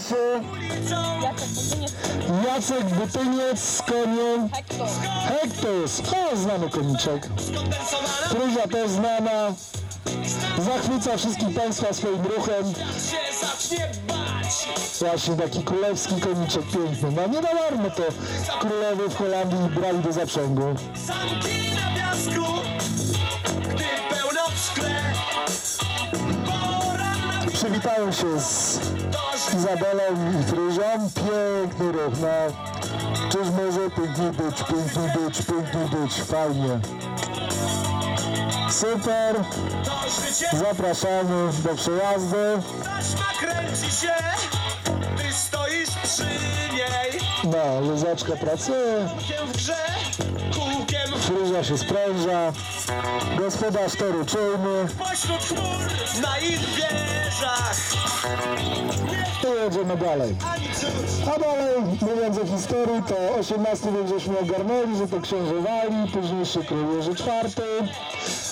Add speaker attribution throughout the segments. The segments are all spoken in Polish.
Speaker 1: się
Speaker 2: Jacek,
Speaker 1: Butyniec z koniem. Hektos. O, znany koniczek. Fruzia też znana. Zachwyca wszystkich Państwa swoim ruchem. Właśnie taki królewski koniczek piękny. No nie na to królowie w Holandii brali do zaprzęgu. Przywitają się z Izabelą i Fryżą. Piękny ruch, no. Czyż może pięknie być, pięknie być, pięknie być. Fajnie. Super. Zapraszamy do przejazdu.
Speaker 3: Taśma kręci się przy niej
Speaker 1: No, Luzaczka pracuje,
Speaker 3: Kółkiem w grze Kółkiem
Speaker 1: Fryża się spręża. Gospodarz toru czujny.
Speaker 3: pośród chmur Na ich wieżach
Speaker 1: I jedziemy dalej.
Speaker 3: Ani cud
Speaker 1: A dalej, mówiąc o historii, to XVIII wiek żeśmy ogarnęli, że to książę Wali, późniejszy król Jerzy IV,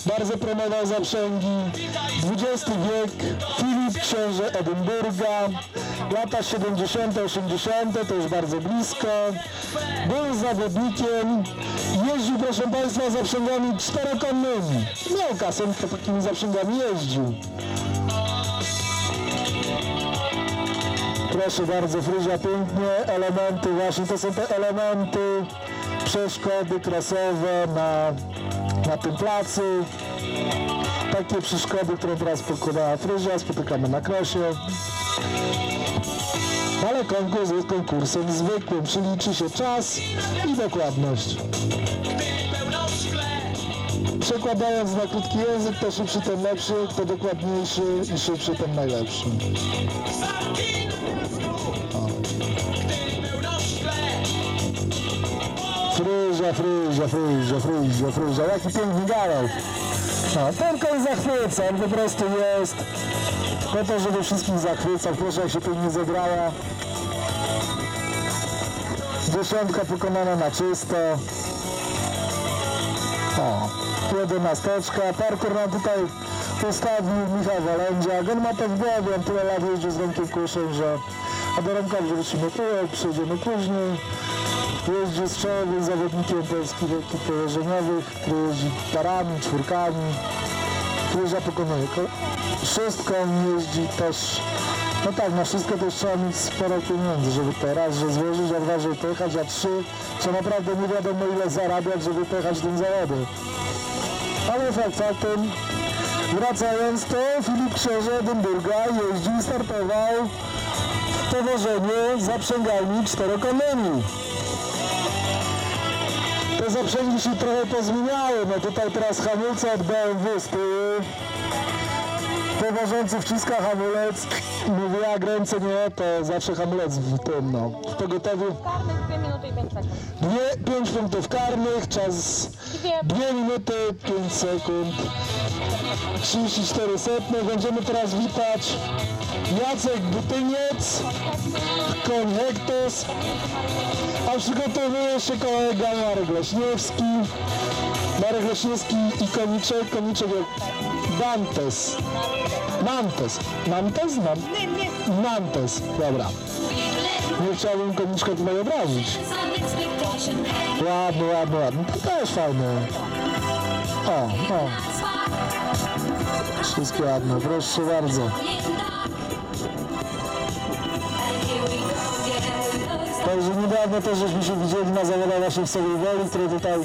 Speaker 1: bardzo promował zaprzęgi. XX wiek, Filip, książę Edynburga, lata 70., 80., to już bardzo blisko. Był zawodnikiem, jeździł, proszę Państwa, zaprzęgami czterokonnymi. Miał kasę, to takimi zaprzęgami jeździł. Proszę bardzo, Fryzia, pięknie, elementy, właśnie to są te elementy, przeszkody krasowe na, na tym placu. Takie przeszkody, które teraz pokonała Fryzia, spotykamy na krosie. Ale konkurs jest konkursem zwykłym, czyli liczy się czas i dokładność. Przekładając na krótki język, to szybszy ten lepszy, kto dokładniejszy i szybszy ten najlepszy. Fryzia, fryzia, fryzia, fryzia, fryzia, jaki piękny galoп. No, ten koń zachwyca, on po prostu jest po to, żeby wszystkich zachwycał. Proszę, jak się pięknie zagrała. Dziesiątka pokonana na czysto. O, jedenasteczka. Parkour nam tutaj postawił Michał Walędziak. On ma to w głowie, on tyle lat jeździł z Romkiem Kuszem, że... A do Romka wrócimy tyłek, przejdziemy później. Jeździ z czołowym zawodnikiem polskich ekip położeniowych, który jeździ parami, czwórkami. Kryża pokonuje ko- szóstką, jeździ też... No tak, na wszystko też trzeba mieć sporo pieniędzy, żeby to raz, że złożyć, a dwa, żeby pojechać, a trzy, co naprawdę nie wiadomo ile zarabiać, żeby pojechać tym zawody. Ale fakt faktem, wracając to Filip Książę Edynburga jeździł i startował w powożeniu zaprzęgami czterokonnymi. Te zaprzęgi się trochę pozmieniały, no tutaj teraz hamulce od BMW z tyłu. Powożący wciska hamulec, mówi jak ręce nie, to zawsze hamulec w tym, no. W pogotowiu
Speaker 2: Karnych 2 minuty i 5 sekund.
Speaker 1: dwie, pięć punktów karnych, czas
Speaker 2: Dwie.
Speaker 1: 2 minuty, 5 sekund, 34 setne. Będziemy teraz witać Jacek Butyniec, koń Hektos, a przygotowuje się kolega Marek Leśniewski. Marek Leśniewski i koniczek, koniczek Dantes. Nantes. Nantes? Nan- Nantes, dobra. Nie chciałbym koniczka tutaj obrazić. Ładny, ładny, ładny. To też fajne. O, o. Wszystkie ładne, proszę bardzo. Także niedawno też żeśmy się widzieli na zawodach w sobie woli, który tutaj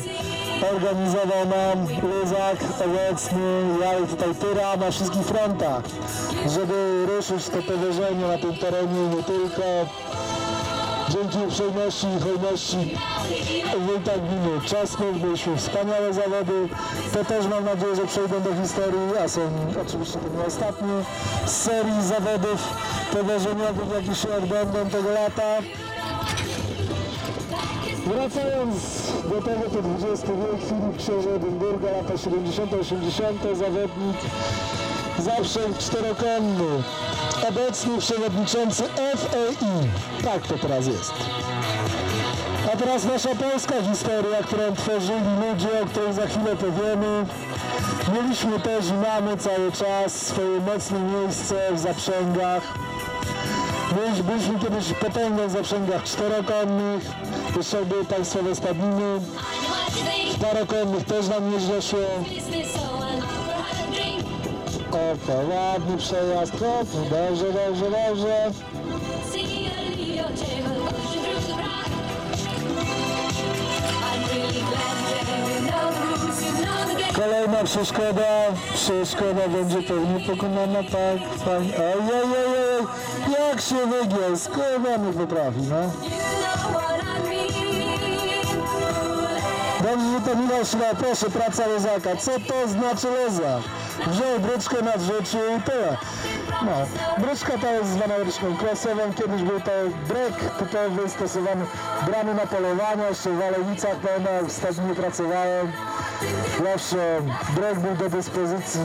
Speaker 1: organizował nam Luzak obecny, ja i tutaj Tyra na wszystkich frontach, żeby ruszyć to powierzenie na tym terenie nie tylko. Dzięki uprzejmości i hojności wójta gminy Czosnów, byliśmy wspaniałe zawody, te też mam nadzieję, że przejdą do historii, a są oczywiście to nie ostatnie z serii zawodów poważeniowych, jakie się odbędą tego lata. Wracając do tego, to XX wiek, Filip Książę Edynburga, lata 70-80, zawodnik zawsze czterokonny, obecny przewodniczący FAI. Tak to teraz jest. A teraz nasza polska historia, którą tworzyli ludzie, o której za chwilę powiemy. Mieliśmy też i mamy cały czas swoje mocne miejsce w zaprzęgach. Byliśmy, kiedyś potęgą w zaprzęgach czterokonnych, jeszcze były państwowe stadniny, parokonnych też nam nieźle szło. Opa, ładny przejazd, hop, dobrze, dobrze, dobrze. Kolejna przeszkoda, przeszkoda będzie pewnie pokonana, tak, fajnie. Ojej, jak się wygiął, skubany potrafi, no. Dobrze, że to Michał Szymał, proszę, praca lezaka. Co to znaczy lezak? Wziął bryczkę na wrzucił i tyle. No, bryczka to jest zwana bryczką kresową. Kiedyś był to brek typowy stosowany brany na polowania, jeszcze w Walenicach pełno, w stadninie pracowałem. Zawsze brek był do dyspozycji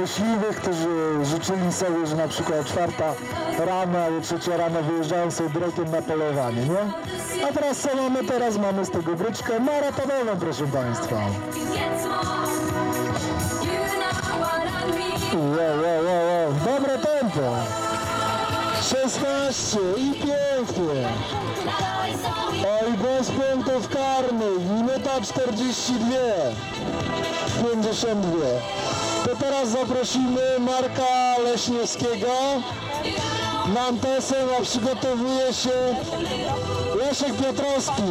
Speaker 1: myśliwych, którzy życzyli sobie, że na przykład czwarta rano albo trzecia rano wyjeżdżają sobie brekiem na polowanie, nie? A teraz co mamy? Teraz mamy z tego bryczkę maratonową, proszę Państwa. Wow, wow, wow, wow. Dobre tempo. 16 i pięknie. Oj, bez punktów karnych. Minuta 42. 52. To teraz zaprosimy Marka Leśniewskiego na antesę, a przygotowuje się Leszek Piotrowski.